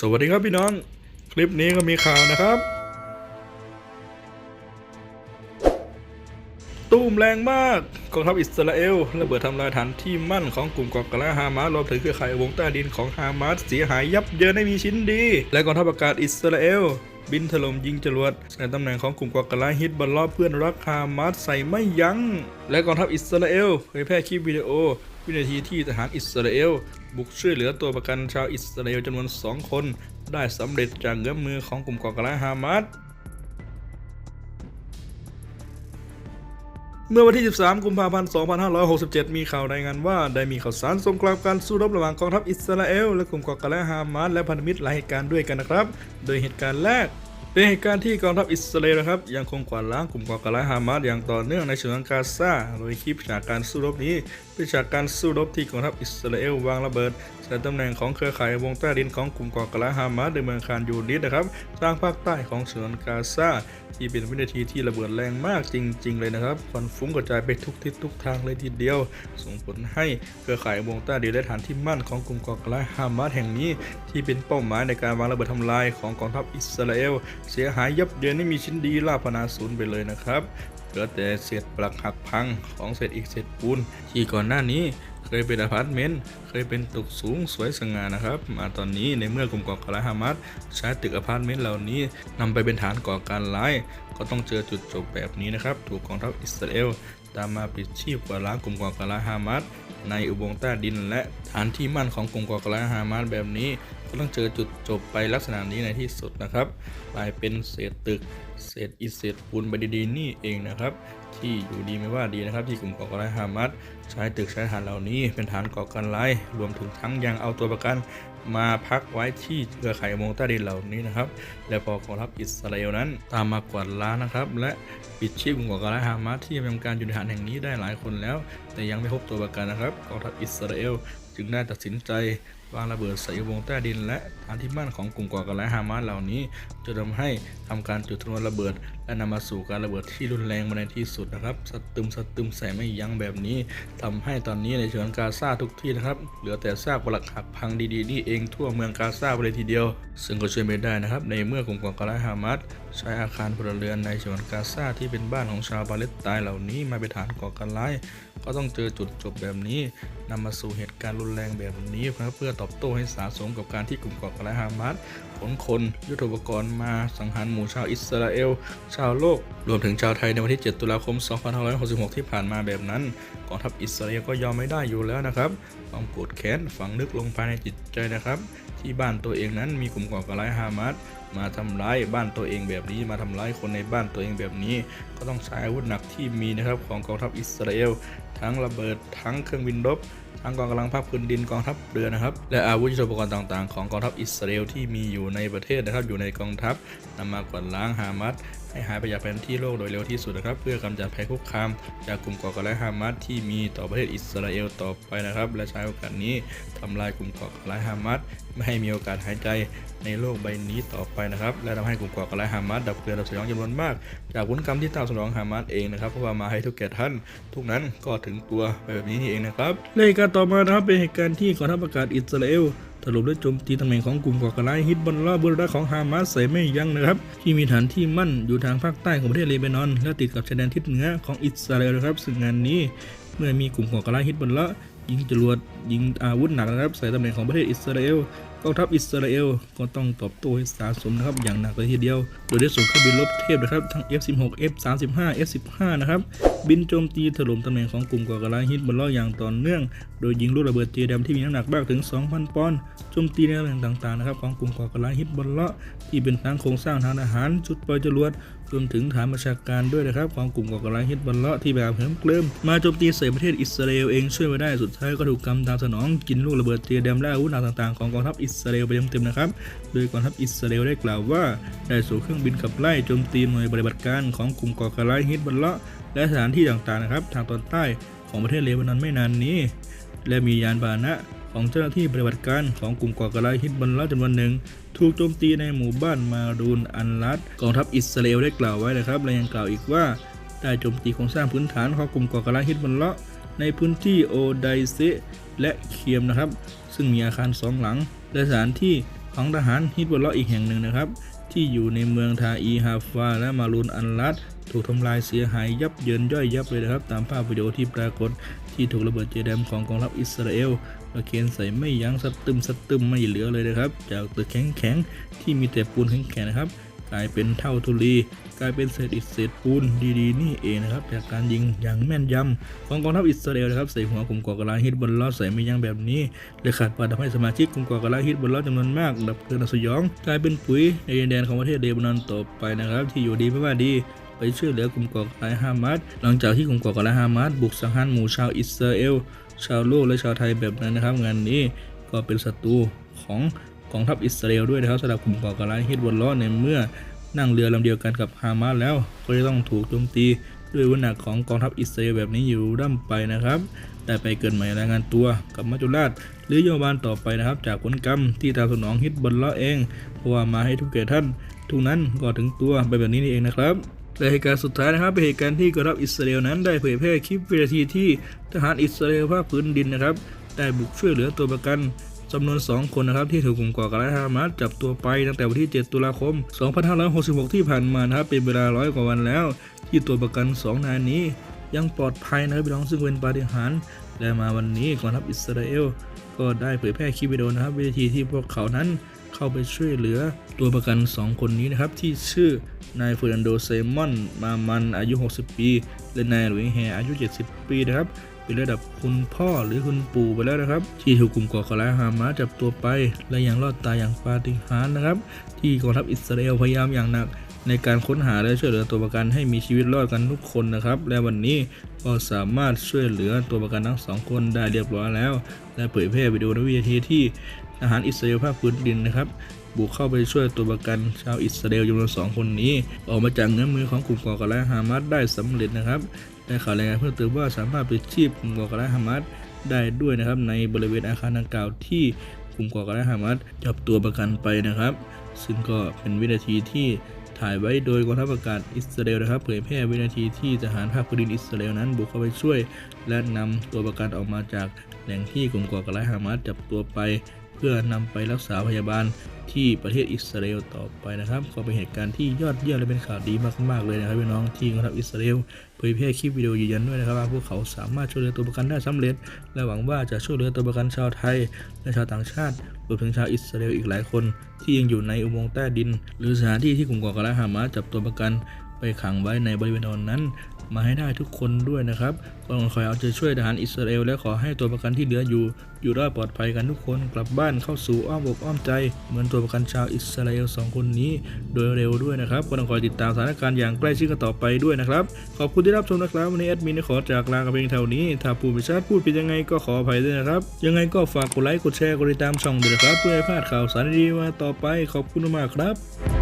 สวัสดีครับพี่น้อง คลิปนี้ก็มีข่าวนะครับตูมแรงมากกองทัพอิสราเอลระเบิดทำลายฐานที่มั่นของกลุ่มก่อการร้ายฮามาสรวมถึงเครือข่ายวงใต้ดินของฮามาสเสียหายยับเยินไม่มีชิ้นดี และกองทัพอากาศอิสราเอลบินถล่มยิงจรวดในตำแหน่งของกลุ่มก่อการร้ายฮิตบอลลอบเพื่อนรักฮามาสใส่ไม่ยัง้งและกองทัพอิสราเอลเผยแพร่คลิปวิดีโอวินาทีที่ทหารอิสราเอล บุกช่วยเหลือตัวประกันชาวอิสราเอลจำนวน 2 คน ได้สำเร็จจากเงื้อมมือของกลุ่มก่อการร้ายฮามาสเมื่อวันที่ 13 กุมภาพันธ์ 2567 มีข่าวรายงานว่า ได้มีข่าวสารสงครามการสู้รบระหว่างกองทัพอิสราเอลและกลุ่มก่อการร้ายฮามาสและพันธมิตรหลายเหตุการณ์ด้วยกันนะครับ โดยเหตุการณ์แรก เป็นเหตุการณ์ที่กองทัพอิสราเอลนะครับยังคงกวาดล้างกลุ่มก่อการร้ายฮามาสอย่างต่อเนื่องในฉนวนกาซาโดยคลิปจากการสู้รบนี้เป็นจากการสู้รบที่กองทัพอิสราเอลวางระเบิดใส่ตำแหน่งของเครือข่ายวงใต้ดินของกลุ่มก่อการร้ายฮามาสในเมืองคานยูนิสนะครับทางภาคใต้ของฉนวนกาซาที่เป็นวินาทีที่ระเบิดแรงมากจริง ๆ เลยนะครับควันฟุ้งกระจายไปทุกทิศทุกทางเลยทีเดียว ส่งผลให้เครือข่ายวงใต้ดินและฐานที่มั่นของกลุ่มก่อการร้ายฮามาสแห่งนี้ ที่เป็นเป้าหมายในการวางระเบิดทำลายของกองทัพอิสราเอลเสียหายยับเยินไม่มีชิ้นดีล่าพนาศูนย์ไปเลยนะครับเหลือแต่เศษปลักหักพังของเศษอีกเศษปูนที่ก่อนหน้านี้เคยเป็นอพาร์ตเมนต์เคยเป็นตึกสูงสวยสง่านะครับ มาตอนนี้ในเมื่อกลุ่มก่อการร้ายฮามาสใช้ตึกอพาร์ตเมนต์เหล่านี้นำไปเป็นฐานก่อการร้าย ก็ต้องเจอจุดจบแบบนี้นะครับ ถูกกองทัพอิสราเอล ตามมาปิดชีพกว่าล้างกลุ่มก่อการร้ายฮามาสในอุโมงค์ใต้ดิน และฐานที่มั่นของกลุ่มก่อการร้ายฮามาสแบบนี้ ก็ต้องเจอจุดจบไปลักษณะนี้ในที่สุดนะครับกลายเป็นเศษตึก เศษอิฐเศษปูนไปดีๆนี่เองนะครับ ที่อยู่ดีไม่ว่าดีนะครับที่กลุ่มก่อการร้ายฮามาสใช้ตึกใช้ฐานเหล่านี้เป็นฐานก่อการร้ายรวมถึงทั้งยังเอาตัวประกัน มาพักไว้ที่เครือข่ายอุโมงค์ใต้ดินเหล่านี้นะครับ และพอกองทัพอิสราเอลนั้น ตามมากวาดล้างนะครับ และปิดชีพกลุ่มก่อการร้ายฮามาสที่ทำการอยู่ในฐานแห่งนี้ได้หลายคนแล้ว แต่ยังไม่พบตัวประกันนะครับกองทัพอิสราเอล จึงได้ตัดสินใจวางระเบิดใส่อุโมงใต้ดิน และฐานที่มั่นของกลุ่มก่อการร้ายฮามาสเหล่านี้จะทำให้ทำการจุดชนวนระเบิด และนำมาสู่การระเบิดที่รุนแรงมาในที่สุดนะครับสตึมสตึมใส่ไม่ยั้งแบบนี้ทำให้ตอนนี้ในฉนวนกาซาทุกที่นะครับ เหลือแต่ซากปรักหักพังดีๆนี่เองทั่วเมืองกาซาไปเลยทีเดียว ซึ่งก็ช่วยไม่ได้นะครับ ในเมื่อกลุ่มก่อการร้ายฮามาส ใช้อาคารพลเรือนในฉนวนกาซาที่เป็นบ้านของชาวปาเลสไตน์เหล่านี้มาเป็นฐานก่อการร้าย ก็ต้องเจอจุดจบแบบนี้นำมาสู่เหตุการณ์รุนแรงแบบนี้นะครับเพื่อตอบโต้ให้สาสมกับการที่กลุ่มก่อการร้ายฮามาสขนคน ยุทโธปกรณ์มาสังหารหมู่ชาวอิสราเอล ชาวโลก รวมถึงชาวไทยในวันที่ 7 ตุลาคม 2566 ที่ผ่านมาแบบนั้นกองทัพอิสราเอลก็ยอมไม่ได้อยู่แล้วนะครับความโกรธแค้นฝังลึกลงภายในจิตใจนะครับ ที่บ้านตัวเองนั้นมีกลุ่มก่อการร้ายฮามาสมาทำร้ายบ้านตัวเองแบบนี้มาทำร้ายคนในบ้านตัวเองแบบนี้ ก็ต้องใช้อาวุธหนักที่มีนะครับของกองทัพอิสราเอลทั้งระเบิดทั้งเครื่องบินรบทั้งกองกำลังภาคพื้นดินกองทัพเรือนะครับ และอาวุธยุทโธปกรณ์ต่างๆ ของกองทัพอิสราเอลที่มีอยู่ในประเทศนะครับอยู่ในกองทัพนำมากวาดล้างฮามาส ให้หายไปจากแผนที่โลกโดยเร็วที่สุดนะครับ เพื่อกำจัดภัยคุกคาม จากกลุ่มก่อการร้ายฮามาสที่มีต่อประเทศอิสราเอลต่อไปนะครับ และใช้โอกาสนี้ทำลายกลุ่มก่อการร้ายฮามาสไม่ให้มีโอกาสหายใจในโลกใบนี้ต่อไปนะครับ และทำให้กลุ่มก่อการร้ายฮามาสดับเกลือดับสยองจำนวนมาก จากวุนกรรมที่ตามสนองฮามาสเองนะครับเพราะว่ามาให้ทุกแก่ท่าน ทุกนั้นก็ถึงตัวไปแบบนี้นี่เองนะครับในเหตุการณ์ต่อมานะครับเป็นเหตุการณ์ที่กองทัพอากาศอิสราเอล ถล่มและโจมตีตำแหน่งของกลุ่มก่อการร้ายฮิตบอลลาบุรดาของฮามาสใส่ไม่ยั้งนะครับ ที่มีฐานที่มั่นอยู่ทางภาคใต้ของประเทศเลบานอน และติดกับชายแดนทิศเหนือของอิสราเอลนะครับ ซึ่งงานนี้เมื่อมีกลุ่มก่อการร้ายฮิตบอลละยิงจรวด ยิงอาวุธหนักนะครับใส่ตำแหน่งของประเทศอิสราเอลกองทัพอิสราเอลก็ต้องตอบโต้ให้สาสมนะครับอย่างหนักเลยทีเดียว โดยได้ส่งเครื่องบินรบเทพนะครับทั้ง F16 F35 F15 นะครับบินโจมตีถล่มตำแหน่งของกลุ่มก่อการร้ายฮิตบอลละอย่างต่อเนื่อง โดยยิงลูกระเบิดเจดมที่มีน้ำหนักมากถึง 2,000 ปอนด์โจมตีในตำแหน่งต่างๆนะครับของกลุ่มก่อการร้ายฮิตบอลละที่เป็นทั้งโครงสร้างทางอาหารจุดปล่อยจรวดรวมถึงฐานประชาการด้วยนะครับของกลุ่มก่อการร้ายฮิตบอลเลาะที่แบบเหิมเกลิมมาโจมตีใส่ประเทศอิสราเอลเองช่วยไว้ได้สุดท้ายก็ถูกกำตามสนองกินลูกระเบิดเทียแดมและอาวุธหนักต่างๆของกองทัพอิสราเอลไปเต็มๆนะครับ โดยกองทัพอิสราเอลได้กล่าวว่าได้ส่งเครื่องบินขับไล่โจมตีหน่วยปฏิบัติการของกลุ่มก่อการร้ายฮิตบอลเลาะและสถานที่ต่างๆนะครับทางตอนใต้ของประเทศเลบานอนไม่นานนี้ และมียานพาหนะของเจ้าหน้าที่ปฏิบัติการของกลุ่มก่อการร้ายฮิตบอลเลาะจำนวนหนึ่งถูกโจมตีในหมู่บ้านมารูนอันลัดกองทัพอิสราเอลได้กล่าวไว้นะครับและยังกล่าวอีกว่าได้โจมตีโครงสร้างพื้นฐานของกลุ่มก่อการร้ายฮิตบัลเลาะ ในพื้นที่โอไดเซและเคียมนะครับ ซึ่งมีอาคารสองหลัง และสถานที่ของทหารฮิตบอลลาะอีกแห่งหนึ่งนะครับ ที่อยู่ในเมืองทาอีฮาฟาและมารูนอันลัดถูกทำลายเสียหายยับเยินย่อยยับเลยนะครับ ตามภาพวิดีโอที่ปรากฏที่ถูกระเบิดเจดมของกองทัพอิสราเอลระเคนใส่ไม่ยั้งสะตึมสะตึมไม่เหลือเลยนะครับ จากตึกแข็งแข็งๆที่มีแต่ปูนแข็งแข็งๆนะครับ กลายเป็นเท่าทุลีกลายเป็นเศษอิฐเศษปูนดีๆ นี่เองนะครับจากการยิงอย่างแม่นยำของกองทัพอิสราเอลนะครับใส่หัวกลุ่มก่อการร้ายฮิตบอลลอใส่ไม่ยั้งแบบนี้เลยขาดปาทำให้สมาชิกกลุ่มก่อการร้ายฮิตบอลลอจำนวนมากดับเพลิงสยอง กลายเป็นปุ๋ยในแดนของประเทศเลบานอนต่อไปนะครับ ที่อยู่ดีไม่ว่าดีไปช่วยเหลือกลุ่มก่อการร้ายฮามาสหลังจากที่กลุ่มก่อการร้ายฮามาสบุกสังหารหมู่ชาวอิสราเอลชาวโลกและชาวไทยแบบนั้นนะครับ งานนี้ก็เป็นศัตรูของ องทัพอิสราเอลด้วยนะครับสำหรับกลุ่มก่อการร้ายฮิตบอลลอในเมื่อนั่งเรือลำเดียวกันกับฮามาสแล้วก็จะต้องถูกโจมตีด้วยวุธหนักของกองทัพอิสราเอลแบบนี้อยู่ร่ำไปนะครับได้ไปเกินใหม่รายงานตัวกับมัจจุราช หรือโยบานต่อไปนะครับ จากผลกรรมที่ตามสนองฮิตบอลลาะเองเพราะว่ามาให้ทุกแก่ท่าน ทุกนั้นก็ถึงตัวไปแบบนี้นี่เองนะครับและเหตุการณ์สุดท้ายนะครับเป็นเหตุการณ์ที่กองทัพอิสราเอลนั้นได้เผยแพร่คลิปวินาทีที่ทหารอิสราเอลภาคพื้นดินนะครับ ได้บุกช่วยเหลือตัวประกัน จำนวน 2 คนนะครับที่ถูกกลุ่มก่อการร้ายฮามาสจับตัวไปตั้งแต่วันที่ 7 ตุลาคม 2566 ที่ผ่านมานะครับเป็นเวลาร้อยกว่าวันแล้ว ที่ตัวประกัน 2 นายนี้ ยังปลอดภัยนะครับพี่น้องซึ่งเป็นปาฏิหาริย์และมาวันนี้กองทัพอิสราเอลก็ได้เผยแพร่คลิปวิดีโอนะครับวิธีที่พวกเขานั้นเข้าไปช่วยเหลือตัวประกัน 2 คนนี้นะครับ ที่ชื่อนายเฟอร์นันโดเซมอน มามันอายุ 60 ปี และนายหลุยแฮอายุ 70 ปีนะครับ เป็นระดับคุณพ่อหรือคุณปู่ไปแล้วนะครับ ที่ถูกกลุ่มก่อการร้ายฮามาสจับตัวไป และยังรอดตายอย่างปาฏิหาริย์นะครับ ที่กองทัพอิสราเอลพยายามอย่างหนัก ในการค้นหาและช่วยเหลือตัวประกันให้มีชีวิตรอดกันทุกคนนะครับ และวันนี้ก็สามารถช่วยเหลือตัวประกันทั้งสองคนได้เรียบร้อยแล้ว และเผยแพร่วิดีโอในวินาทีที่ทหารอิสราเอลภาคพื้นดินนะครับบุกเข้าไปช่วยตัวประกันชาวอิสราเอลจำนวนสองคนนี้ ออกมาจากเงื้อมือของกลุ่มก่อการร้ายฮามาสได้สำเร็จนะครับ ได้ข่าวรายงานเพิ่มเติมว่าสามารถไปชีพกลุ่มก่อการร้ายฮามาสได้ด้วยนะครับในบริเวณอาคารดังกล่าวที่กลุ่มก่อการร้ายฮามาสจับตัวประกันไปนะครับ ซึ่งก็เป็นวินาทีที่ถ่ายไว้โดยกองทัพอากาศอิสราเอลนะครับเผยแพร่วินาทีที่ทหารภาคพื้นดินอิสราเอลนั้นบุกเข้าไปช่วย และนำตัวประกันออกมาจากแหล่งที่กลุ่มก่อการร้ายฮามาสจับตัวไป เพื่อนำไปรักษาพยาบาลที่ประเทศอิสราเอลต่อไปนะครับ ก็เป็นเหตุการณ์ที่ยอดเยี่ยมและเป็นข่าวดีมากๆเลยนะครับพี่น้องที่กองทัพอิสราเอลเผยแพร่คลิปวิดีโอยืนยันด้วยนะครับว่าพวกเขาสามารถช่วยเหลือตัวประกันได้สำเร็จ และหวังว่าจะช่วยเหลือตัวประกันชาวไทย และชาวต่างชาติรวมถึงชาวอิสราเอลอีกหลายคน ที่ยังอยู่ในอุโมงค์ใต้ดิน หรือสถานที่ที่กลุ่มก่อการร้ายฮามาสจับตัวประกันไปขังไว้ในบริเวณนั้น มาให้ได้ทุกคนด้วยนะครับก็ต้องคอยเอาใจช่วยทหารอิสราเอลและขอให้ตัวประกันที่เหลืออยู่ อยู่รอดปลอดภัยกันทุกคนกลับบ้านเข้าสู่อ้อมอกอ้อมใจ เหมือนตัวประกันชาวอิสราเอลสองคนนี้ โดยเร็วด้วยนะครับก็ต้องคอยติดตามสถานการณ์อย่างใกล้ชิดกันต่อไปด้วยนะครับขอบคุณที่รับชมนะครับวันนี้แอดมินขอจากลากันเพียงเท่านี้ ถ้าพูดไม่ชัดพูดผิดยังไงก็ขออภัยด้วยนะครับ ยังไงก็ฝากกดไลค์กดแชร์กดติดตามช่องด้วยนะครับ เพื่อให้พลาดข่าวสารดีๆมาต่อไปขอบคุณมากครับ